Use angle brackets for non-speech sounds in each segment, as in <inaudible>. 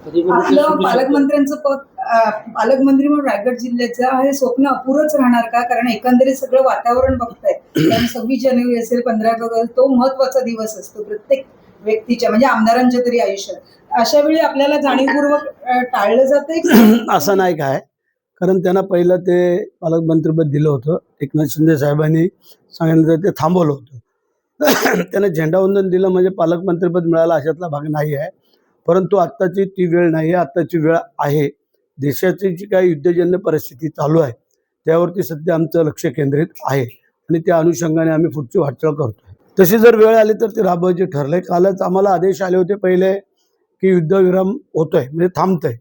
ते आपलं. पालकमंत्र्यांचं पद पालकमंत्री म्हणून रायगड जिल्ह्याचं हे स्वप्न अपुरंच राहणार का? कारण एकंदरीत सगळं वातावरण बघताय. कारण सव्वीस जानेवारी असेल पंधरा ऑगस्ट तो महत्त्वाचा दिवस असतो प्रत्येक व्यक्तीच्या म्हणजे आमदारांच्या तरी आयुष्यात. अशा वेळी आपल्याला जाणीवपूर्वक टाळलं जातंय की- <clears throat> असं नाही काय. कारण त्यांना पहिलं ते पालकमंत्रीपद दिलं होतं. एकनाथ शिंदे साहेबांनी सांगितलं ते थांबवलं होतं. <clears throat> त्यांना झेंडावंदन दिलं म्हणजे पालकमंत्रीपद मिळालं अशातला भाग नाही आहे. परंतु आत्ताची ती वेळ नाही आहे आत्ताची वेळ आहे. देशाची जी काही युद्धजन्य परिस्थिती चालू आहे त्यावरती सध्या आमचं लक्ष केंद्रित आहे आणि त्या अनुषंगाने आम्ही पुढची वाटचाल करतो तशी जर वेळ आली तर ती राबवायची ठरले कालच आम्हाला आदेश आले होते पहिले की युद्धविराम होतोय म्हणजे थांबतंय.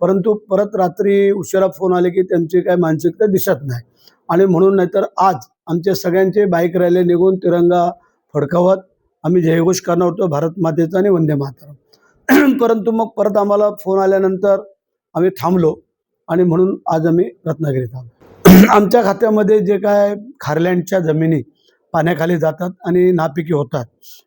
परंतु परत रात्री उशिरा फोन आले की त्यांची काय मानसिकता दिसत नाही. आणि म्हणून नाहीतर आज आमचे सगळ्यांचे बाईक रॅली निघून तिरंगा फडकावत आम्ही जयघोष करणार होतो भारत मातेचा आणि वंदे मातरम. <clears throat> परंतु मग परत आम्हाला फोन आल्यानंतर आम्ही थांबलो आणि म्हणून आज आम्ही रत्नागिरीत आलो. <clears throat> आमच्या खात्यामध्ये जे काय खारलँडच्या जमिनी पाण्याखाली जातात आणि नापिकी होतात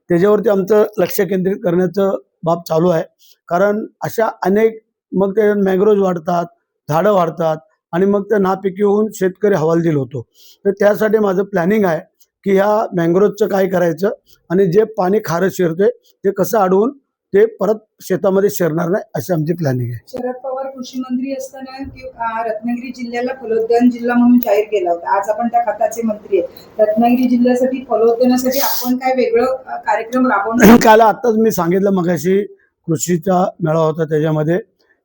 त्याच्यावरती आमचं लक्ष केंद्रित करण्याचं बाब चालू आहे. कारण अशा अनेक मग ते मॅग्रोज वाढतात झाडं वाढतात आणि मग ते नापिकी होऊन शेतकरी हवालदिल होतो. तर त्यासाठी माझं प्लॅनिंग आहे की ह्या मँग्रोजचं काय करायचं आणि जे पाणी खारं शिरते ते कसं अडवून ते परत शेतामध्ये शिरणार नाही अशी आमची प्लॅनिंग आहे. शरद पवार कृषी मंत्री असताना रत्नागिरी जिल्ह्याला फलोद्यान जिल्हा म्हणून जाहीर केला होता. आज आपण त्या खात्याचे मंत्री आहे रत्नागिरी जिल्ह्यासाठी फलोद्यानासाठी आपण काय वेगळं कार्यक्रम राबवणार <clears throat> काल आत्ताच मी सांगितलं मगाशी कृषीचा मेळावा होता त्याच्यामध्ये.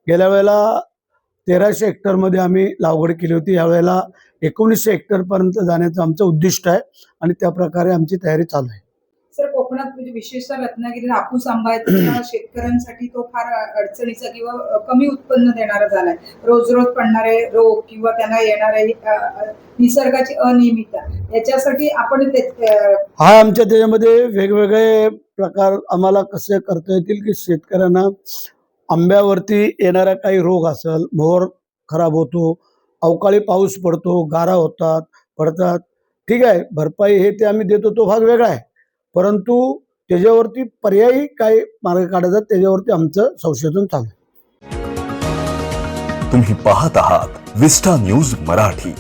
गेल्या वेळेला तेराशे हेक्टरमध्ये आम्ही लागवड केली होती. यावेळेला एकोणीसशे हेक्टरपर्यंत जाण्याचं आमचं उद्दिष्ट आहे आणि त्या प्रकारे आमची तयारी चालू आहे. कोकणात म्हणजे विशेषतः रत्नागिरी हापूस आंबा आहे शेतकऱ्यांसाठी तो फार अडचणीचा किंवा कमी उत्पन्न देणारा झालाय रोज रोज पडणारे रोग किंवा त्यांना येणारे निसर्गाची अनियमितता याच्यासाठी आपण हा आमच्या त्याच्यामध्ये वेगवेगळे प्रकार आम्हाला कसे करता येतील की शेतकऱ्यांना आंब्यावरती येणारा काही रोग असेल मोहर खराब होतो अवकाळी पाऊस पडतो गारा होतात पडतात. ठीक आहे भरपाई हे ते आम्ही देतो तो भाग वेगळा आहे. परंतु त्याच्यावरती पर्यायी काय मार्ग काढायचा त्याच्यावरती आमचं संशोधन चालू तुम्ही पाहत आहात विस्टा न्यूज मराठी.